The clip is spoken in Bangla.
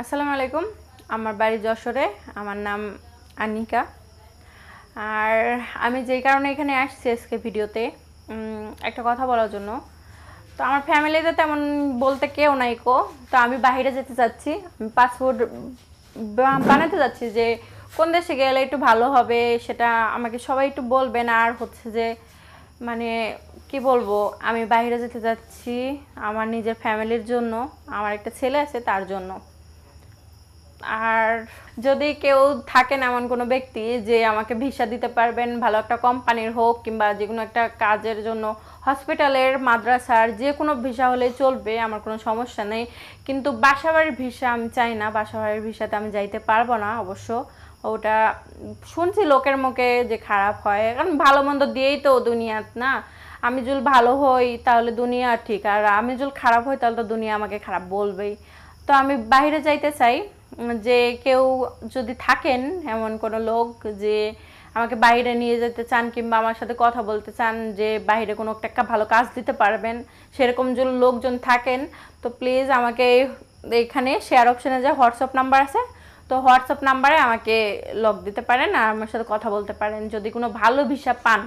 আসসালামু আলাইকুম। আমার বাড়ি যশোরে, আমার নাম আনিকা। আর আমি যেই কারণে এখানে আসছি আজকে ভিডিওতে একটা কথা বলার জন্য। তো আমার ফ্যামিলিতে তেমন বলতে কেউ নাই কো। তো আমি বাইরে যেতে চাচ্ছি পাসপোর্ট বানাতে যাচ্ছি যে কোন দেশে গেলে একটু ভালো হবে সেটা আমাকে সবাই একটু বলবেন। আর হচ্ছে যে মানে কি বলব, আমি বাইরে যেতে যাচ্ছি আমার নিজের ফ্যামিলির জন্য, আমার একটা ছেলে আছে তার জন্য। আর যদি কেউ থাকেন এমন কোনো ব্যক্তি যে আমাকে ভিসা দিতে পারবেন, ভালো একটা কোম্পানির হোক কিংবা যে কোনো একটা কাজের জন্য, হসপিটালের, মাদ্রাসার যে কোনো ভিসা হলে চলবে, আমার কোনো সমস্যা নেই। কিন্তু বাসাবাড়ির ভিসা আমি চাই না, বাসাবাড়ির ভিসাতে আমি যাইতে পারব না অবশ্য। ওটা শুনছি লোকের মুখে যে খারাপ হয়। কারণ ভালো মন্দ দিয়েই তো দুনিয়াত না। আমি যদি ভালো হই, তাহলে দুনিয়া ঠিক। আর আমি যদি খারাপ হই, তাহলে তো দুনিয়া আমাকে খারাপ বলবেই। তো আমি বাইরে যাইতে চাই। যে কেউ যদি থাকেন এমন কোনো লোক যে আমাকে বাইরে নিয়ে যেতে চান কিংবা আমার সাথে কথা বলতে চান, যে বাইরে কোনো একটা ভালো কাজ দিতে পারবেন, সেরকম যদি লোকজন থাকেন, তো প্লিজ আমাকে এখানে শেয়ার অপশানে যে হোয়াটসঅ্যাপ নাম্বার আছে, তো হোয়াটসঅ্যাপ নাম্বারে আমাকে লক দিতে পারেন আর আমার সাথে কথা বলতে পারেন। যদি কোনো ভালো ভিসা পান